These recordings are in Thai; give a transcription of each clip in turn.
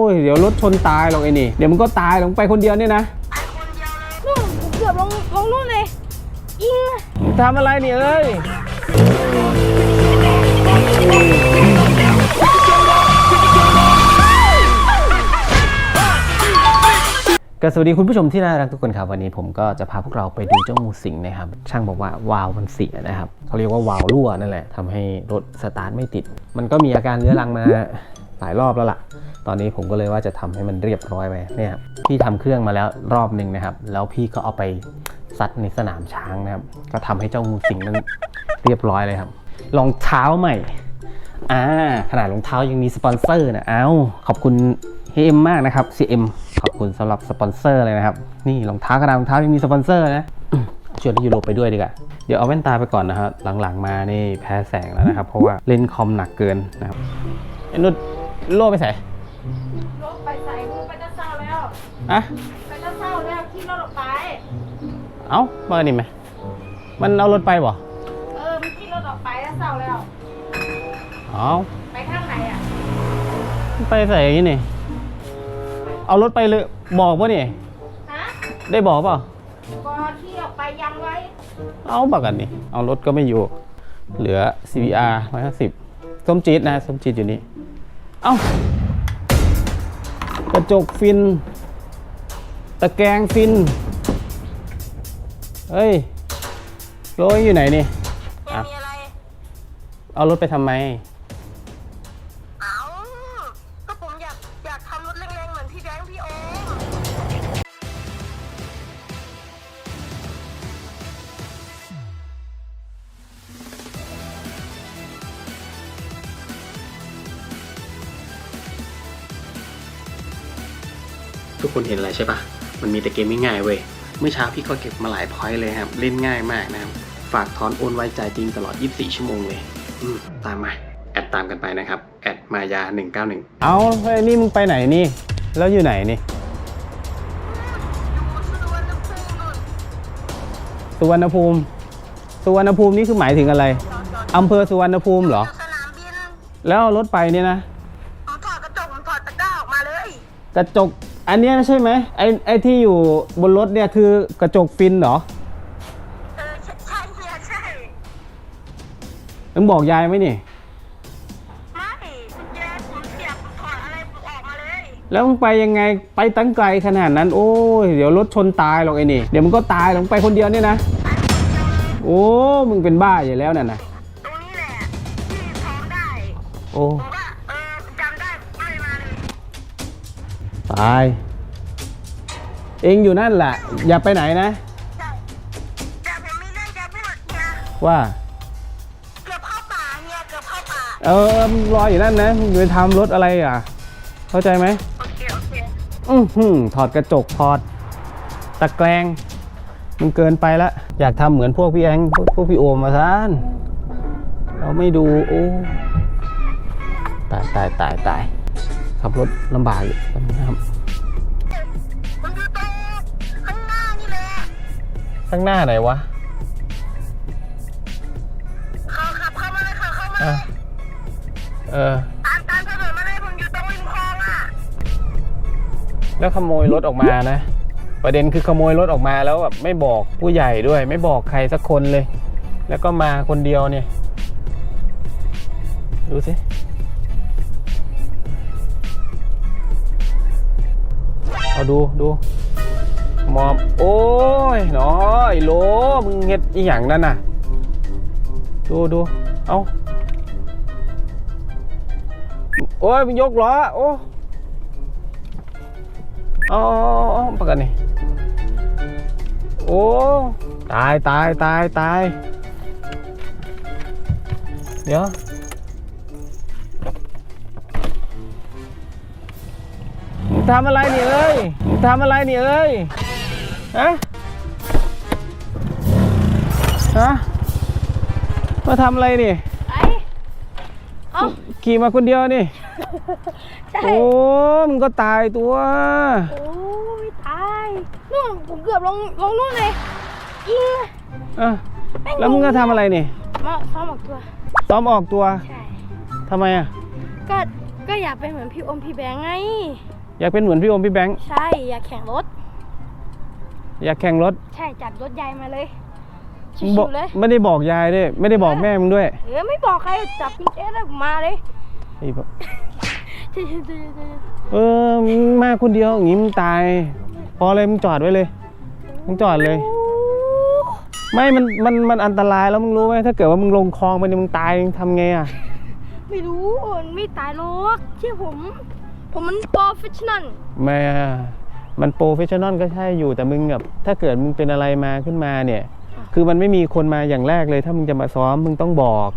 โอ้ยเดี๋ยวรถชนตายหรอกไอ้นี่ เดี๋ยวมันก็ตายหรอกมึงไปคนเดียวเนี่ยนะนู่นผมเกือบลงลงนู่นเลยยิงมึงทำอะไรเนี่ยเอ้ยก็สวัสดีคุณผู้ชมที่น่ารักทุกคนครับ วันนี้ผมก็จะพาพวกเราไปดูเจ้างูสิงนะครับ ช่างบอกว่าวาล์วมันเสียนะครับเขาเรียกว่าวาล์วรั่วนั่นแหละทำให้รถสตาร์ทไม่ติด มันก็มีอาการเรื้อรังมา หลายรอบแล้วล่ะ ตอนนี้ผมก็เลยว่าจะทำให้มันเรียบร้อยไปเนี่ยครับพี่ทำเครื่องมาแล้วรอบหนึ่งนะครับ แล้วพี่ก็เอาไปซัดในสนามช้างนะครับ ก็ทำให้เจ้างูสิงนั้นเรียบร้อยเลยครับรองเท้าใหม่อ่าขนาดรองเท้ายังมีสปอนเซอร์นะเอ้าขอบคุณเฮมมากนะครับ CM ขอบคุณสำหรับสปอนเซอร์เลยนะครับ นี่รองเท้าขนาดรองเท้ายังมีสปอนเซอร์นะชวนยูโรไปด้วยดีกว่า เดี๋ยวเอาแว่นตาไปก่อนนะครับหลังๆมานี่แพ้แสงแล้วนะครับ เพราะว่าเล่นคอมหนักเกินนะครับไอ้นุช โล่ไปใส่รถไปใส่มึงไปจะเศร้าแล้ว อะไปจะเศร้าแล้วขี่รถออกไป เอ้าเบอร์นี่ไหมมันเอารถไปบ่เออมึงขี่รถออกไปจะเศร้าแล้ว เอ้าไปทางไหนอะไปใส่อย่างนี้นี่ เอารถไปเลยบอกป่ะนี่ ฮะได้บอกเปล่าก็ขี่ออกไปยังไว้เอาบักกันนี่ เอารถก็ไม่อยู่ เหลือ CBR 150ส้มจี๊ดนะส้มจี๊ดอยู่นี่ เอากระจกฟิน ตะแกรงฟิน เฮ้ยโรยอยู่ไหนนี่อะมีอะไร เอารถไปทำไม คนเห็นอะไรใช่ปะมันมีแต่เกมง่ายๆเว้ย เมื่อเช้าพี่ก็เก็บมาหลายพอยต์เลยครับ เล่นง่ายมากนะครับ ฝากถอนโอนไว้จ่ายจริงตลอด 24 ชั่วโมงเลย อืม ตามมา แอดตามกันไปนะครับ แอดมายา 191 เอาเฮ้ยนี่มึงไปไหนนี่ แล้วอยู่ไหนนี่ดูสุวรรณภูมินู่นสุวรรณภูมิ สุวรรณภูมินี่คือหมายถึงอะไรจอดจอดอำเภอสุวรรณภูมิเหรอ สนามบิน แล้วเอารถไปเนี่ยนะผมถอดกระจกผมถอดตะกร้าออกมาเลย กระจก อันเนี้ยใช่ไหมไอ้ไอ้ที่อยู่บนรถเนี่ยคือกระจกฟินเหรอเออใช่ใช่เฮียใช่มึงบอกยายไหมนี่ ไม่กุญแจผมเสียบผมถอดอะไรผมออกมาเลย แล้วมึงไปยังไงไปตั้งไกลขนาดนั้น โอ้ยเดี๋ยวรถชนตายหรอกไอ้นี่เดี๋ยวมึงก็ตายหรอกมึงไปคนเดียวเนี่ยนะ โอ้มึงเป็นบ้าอยู่แล้วน่ะนะตรงนี้แหละที่ท้องได้ โอ้ ผมก็ ตาย เองอยู่นั่นแหละ อย่าไปไหนนะใช่แต่ผมมีเรื่องจะพูดเฮียว่า เกือบเข้าป่าเฮียเกือบเข้าป่า เออมึงรออยู่นั่นนะมึงไปทำรถอะไรอะ เข้าใจไหม โอเค โอเค อือหือถอดกระจกถอด ตะแกรงมึงเกินไปละ อยากทำเหมือนพวกพี่แองพวกพวกพี่โอมมาซานเราไม่ดู โอ้ ตายตายตายตาย ขับรถลำบากอยู่ตอนนี้ครับผมอยู่ตรงข้างหน้านี่แหละข้างหน้าไหนวะเขาขับเข้ามาเลยค่ะเข้ามาอะเออ ตามตามถนนมาเลยผมอยู่ตรงริมคลองอะแล้วขโมยรถออกมานะ ประเด็นคือขโมยรถออกมาแล้วแบบไม่บอกผู้ใหญ่ด้วย ไม่บอกใครสักคนเลย แล้วก็มาคนเดียวเนี่ย ดูสิ ดูดูมอบโอ้ยนอไอ้โลมึงเฮ็ดอีหยังนั่นน่ะ ดูดูเอาโอ้ยมึงยกล้อโอ้เอาเอาเปกันนี่โอ้ตายตายตายตายเดี๋ยว ทำอะไรนี่เอ้ยมึงทำอะไรนี่เอ้ยฮะฮะมาทำอะไรนี่ไอ้เอ้าขี่มาคนเดียวนี่ ใช่ โอ้มึงก็ตายตัวโอ้ยตายนู่นผมเกือบลงลงนู่นเลยยิงอะแล้วมึงก็ทำอะไรนี่มาซ้อมออกตัว ซ้อมออกตัวใช่ ทำไมอะ ก็ ก็อยากเป็นเหมือนพี่อมพี่แบงค์ไง อยากเป็นเหมือนพี่โอมพี่แบงค์ใช่ อยากแข่งรถ อยากแข่งรถใช่ จัดรถใหญ่มาเลยชิบอวกๆเลย ไม่ได้บอกยายด้วยไม่ได้บอกแม่มึงด้วยเออไม่บอกใครจับกุญแจแล้วมาเลยไอ้บอกเจ๊เจ๊เจ๊เออมึงมาคนเดียวอย่างงี้มึงตาย พอเลยมึงจอดไว้เลยมึงจอดเลย ไม่มันมันมันอันตรายแล้วมึงรู้ไหมถ้าเกิดว่ามึงลงคลองไปเนี่ยมึงตายมึงทำไงอะไม่รู้มันไม่ตายหรอกเชื่อผม ผมมันโปรเฟชชั่นอลแม่มันโปรเฟชชั่นอลก็ใช่อยู่แต่มึงแบบถ้าเกิดมึงเป็นอะไรมาขึ้นมาเนี่ย คือมันไม่มีคนมาอย่างแรกเลย ถ้ามึงจะมาซ้อมมึงต้องบอก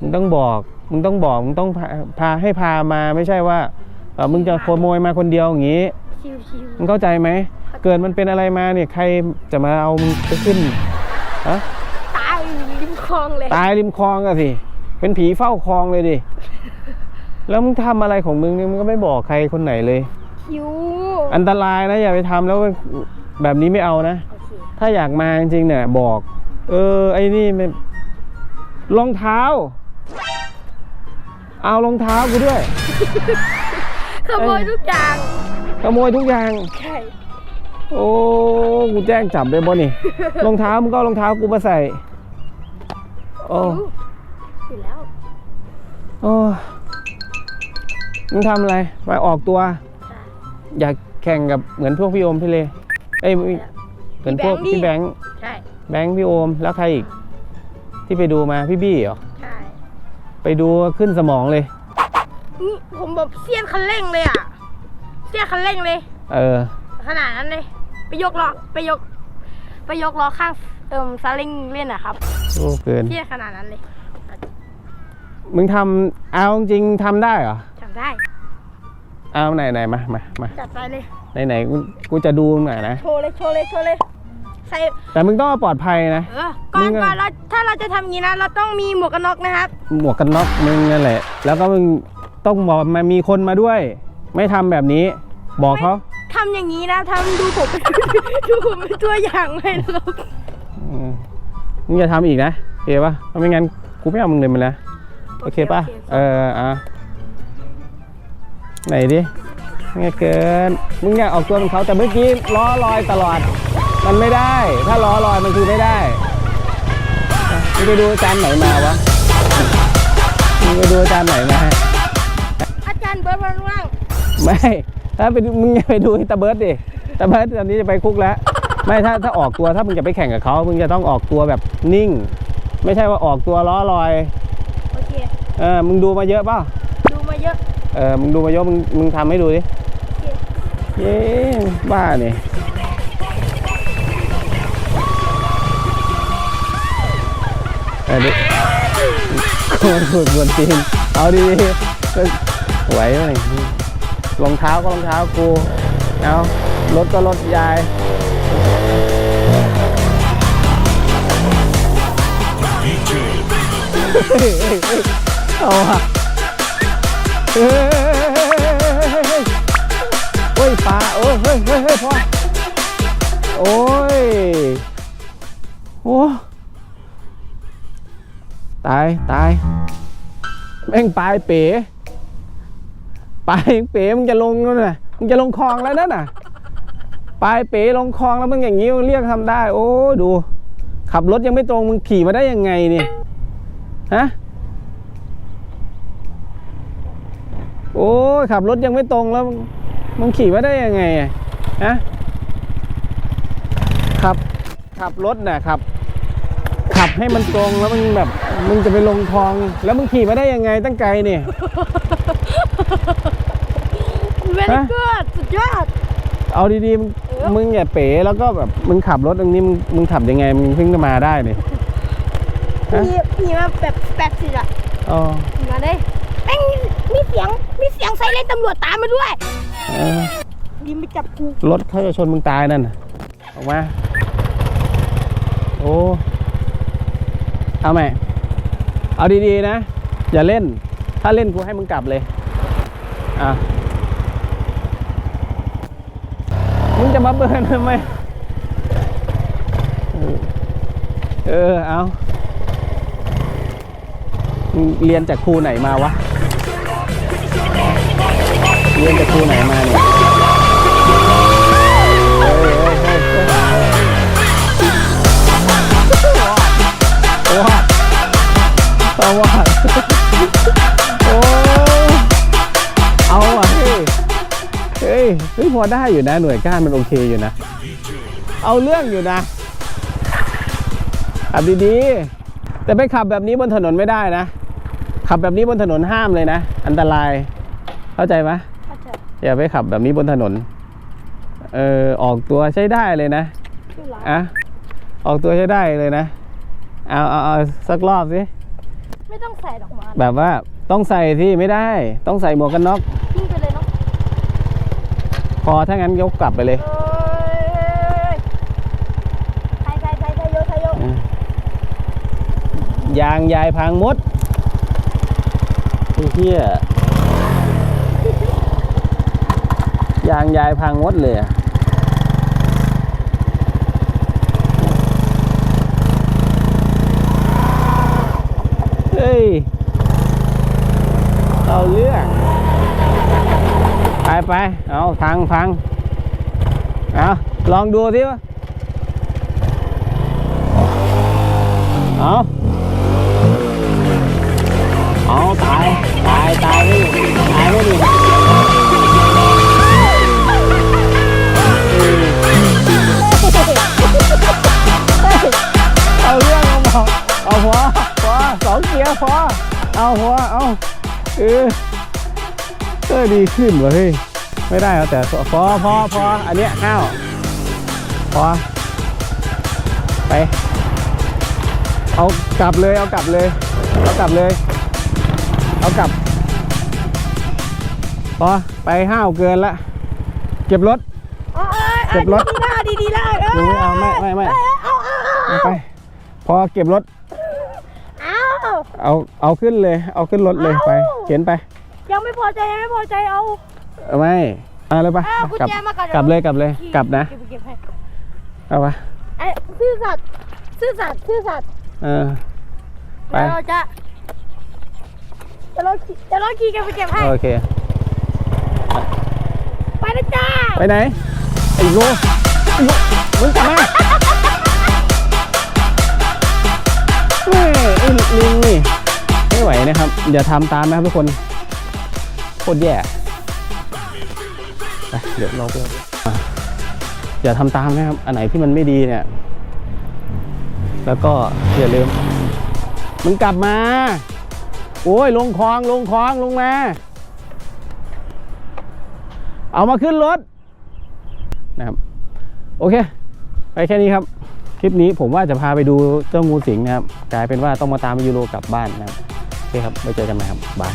มึงต้องบอก มึงต้องบอก มึงต้องพาพาให้พามาไม่ใช่ว่าเออมึงจะขโมยมาคนเดียวอย่างนี้ชิวชิวมึงเข้าใจไหม เกิดมันเป็นอะไรมาเนี่ยใครจะมาเอามึงไปขึ้นฮะตายริมคลองเลย ตายริมคลองอะสิ เป็นผีเฝ้าคลองเลยดิ แล้วมึงทำอะไรของมึงเนี่ยมึงก็ไม่บอกใครคนไหนเลย คิวอันตรายนะอย่าไปทำแล้วแบบนี้ไม่เอานะ โอเคถ้าอยากมาจริงๆเนี่ยบอก เออไอ้นี่มันรองเท้า เอารองเท้ากูด้วย ขโมยทุกอย่างขโมยทุกอย่าง ใช่โอ้กูแจ้งจับได้บ่นี่ รองเท้ามึงก็เอารองเท้ากูมาใส่โอ้อยู่แล้ว โอ้ มึงทำอะไรมาออกตัวใช่อยากแข่งกับเหมือนพวกพี่โอมพี่เลเอ้ยเหมือนพวกพี่พี่แบแบงงค์ค์ใช่แบงค์พี่โอมแล้วใครอีก ที่ไปดูมาพี่บี้เหรอใช่ไปดูขึ้นสมองเลยนี่ผมแบบเสี้ยนคันเร่งเลยอะเสี้ยนคันเร่งเลย เออ ขนาดนั้นเลย ไปยกล้อไปยก ไปยกล้อข้างเติมซาเล้งเล่นอะครับโอ้เกินเสี้ยนขนาดนั้นเลย มึงทำเอาจริงๆทำได้เหรอจำ ได้ เอาไหนไหนมามามาจัดไปเลย ไหนไหนกูกูจะดูหน่อยนะ โชว์เลย โชว์เลย โชว์เลย ใส่ แต่มึงต้องเอาปลอดภัยนะ เออ ก่อนมึงอะก่อนเราถ้าเราจะทำอย่างนี้นะ เราต้องมีหมวกกันน็อกนะครับ หมวกกันน็อกมึงนั่นแหละ แล้วก็มึงต้องบอกมามีคนมาด้วย ไม่ทำแบบนี้ บอกเขาทำอย่างนี้นะทำดูผม ดูผมเป็นตัวอย่างไว้นะครับ อืมมึงอย่าทำอีกนะโอเคปะเพราะไม่งั้นกูไม่เอามึงเลยมันนะ โอเคปะเอออะ ไหนดิไม่เกิน มึงอยากออกตัวเป็นเขาแต่เมื่อกี้ล้อลอยตลอด มันไม่ได้ ถ้าล้อลอยมันคือไม่ได้อะมึงไปดูอาจารย์ไหนมาวะมึงไปดูอาจารย์ไหนมา อาจารย์เบิร์ดวันว่างไม่ ถ้าไปดูมึงอย่าไปดูไอ้ตาเบิร์ดดิ ตาเบิร์ดตอนนี้จะไปคุกแล้ว ไม่ถ้าถ้าออกตัวถ้ามึงจะไปแข่งกับเขา มึงจะต้องออกตัวแบบนิ่ง ไม่ใช่ว่าออกตัวล้อลอย โอเค เออ มึงดูมาเยอะเปล่าดูมา เออมึงดูมายอะมึงมึงทำให้ดูดิเย้บ้าเนี่ยเออดิโคตรสุดบนตีนเอาดีไหวไหมรองเท้าก็รองเท้ากูเอารถก็รถยายเฮ้ยเฮ้ยเฮ้ยเอาอะ เฮ้ยเฮ้ยปลาโอ้ยเฮ้ยเฮ้ยเฮ้ยพ่อโอ้ยโอ้ตายตายแม่งปลายเป๋ปลายเป๋มึงจะลงแล้วน่ะมึงจะลงคลองแล้วนั่นน่ะปลายเป๋ลงคลองแล้วมึงอย่างงี้เรียกทำได้ โอ้ดู ขับรถยังไม่ตรงมึงขี่มาได้ยังไงเนี่ยฮะ อ้ยขับรถยังไม่ตรงแล้วมึงมึงขี่มาได้ยังไงอะฮะขับขับรถน่ะขับ ขับให้มันตรงแล้วมึงแบบมึงจะไปลงคลอง แล้วมึงขี่มาได้ยังไงตั้งไกลเนี่ยเวลฮะกูดสุดยอด เอาดีๆมึงมึงอย่าเป๋แล้วก็แบบมึงขับรถตรงนี้มึงมึงขับยังไงมึงเพิ่งจะมาได้เนี่ย ฮะมีมีมาแบบแปดสิบอะอ๋อมาเลย แม่งมีเสียงมีเสียงไซเรนตำรวจตามมาด้วยเออดิมไปจับกูรถเขาจะชนมึงตายนั่นน่ะออกมา โอ้ เอาไหมเอาดีๆนะ อย่าเล่น ถ้าเล่นกูให้มึงกลับเลย อะ มึงจะมาเบิร์นทำไม เออ เออเอามึงเรียนจากครูไหนมาวะ เรียนจากครูไหนมาเนี่ยเฮ้ยเฮ้ยเฮ้ยเฮ้ยวาดเอาวาดโอ้เอาอะเฮ้ยเฮ้ยเฮ้ยพอได้อยู่นะหน่วยก้านมันโอเคอยู่นะเอาเรื่องอยู่นะขับดีๆแต่ไปขับแบบนี้บนถนนไม่ได้นะขับแบบนี้บนถนนห้ามเลยนะอันตรายเข้าใจไหมเข้าใจอย่าไปขับแบบนี้บนถนน เออออกตัวใช้ได้เลยนะชื่อร้านอะออกตัวใช้ได้เลยนะ เอาเอาเอาสักรอบสิ ไม่ต้องใส่ดอกไม้แบบว่าต้องใส่ที่ไม่ได้ ต้องใส่หมวกกันน็อกทิ้งไปเลยเนาะพอถ้างั้นยกกลับไปเลยเอ้ยใส่ใส่ใส่ใส่โยใส่โยยางยายพังหมดไอ้เหี้ย ยางยายพังหมดเลยอะเฮ้ย เอาเรื่อง ไปไปเอาพังพัง เอาลองดูสิวะเอาเอาตาย ตาย ตายไม่ตายไม่ดี เอาเรื่องเอาบอเอาพอพอสองเกียร์พอเอาพอเอาเออเออดีขึ้นว่ะเฮ้ยไม่ได้เอาแต่พอพอพออันเนี้ยข้าวพอไปเอากลับเลยเอากลับเลย เอากลับเลย เอากลับพอไปห้าวเกินละ เก็บรถ เอาเอาเก็บรถเอาดีๆแล้วดีๆแล้วหนูเอาไม่ไม่ไม่เอาเอาเอาเอาไป พอเก็บรถ เอาเอาเอาขึ้นเลย เอาขึ้นรถเลยไปเข็นไป ยังไม่พอใจยังไม่พอใจเอาเอาไม่เอาเลยไปเอากุญกลับแจมาก่อนกลับเลยกลับเลยกลับนะเก็บเก็บให้เอาไปไอ้ซื่อสัตย์ซื่อสัตย์ซื่อสัตย์เออไปเดี๋ยวเราจะจะรถขี่จะรถขี่กันไปเก็บให้โอเคไปนะจ้าไปไหนไอ้โง่ไอ้โง่มึงกลับมาเฮ้ยไอ้ลิงนี่ไม่ไหวนะครับอย่าทำตามนะครับทุกคนโคตรแย่ไปเดี๋ยวเราไปอะอย่าทำตามนะครับ อันไหนที่มันไม่ดีเนี่ย แล้วก็อย่าลืมมึงกลับมา โอ้ยลงคลองลงคลองลงมา เอามาขึ้นรถ นะครับ โอเค ไปแค่นี้ครับ คลิปนี้ผมว่าจะพาไปดูเจ้างูสิงนะครับ กลายเป็นว่าต้องมาตามยูโรกลับบ้านนะครับโอเคครับ ไปเจอกันใหม่ครับ บาย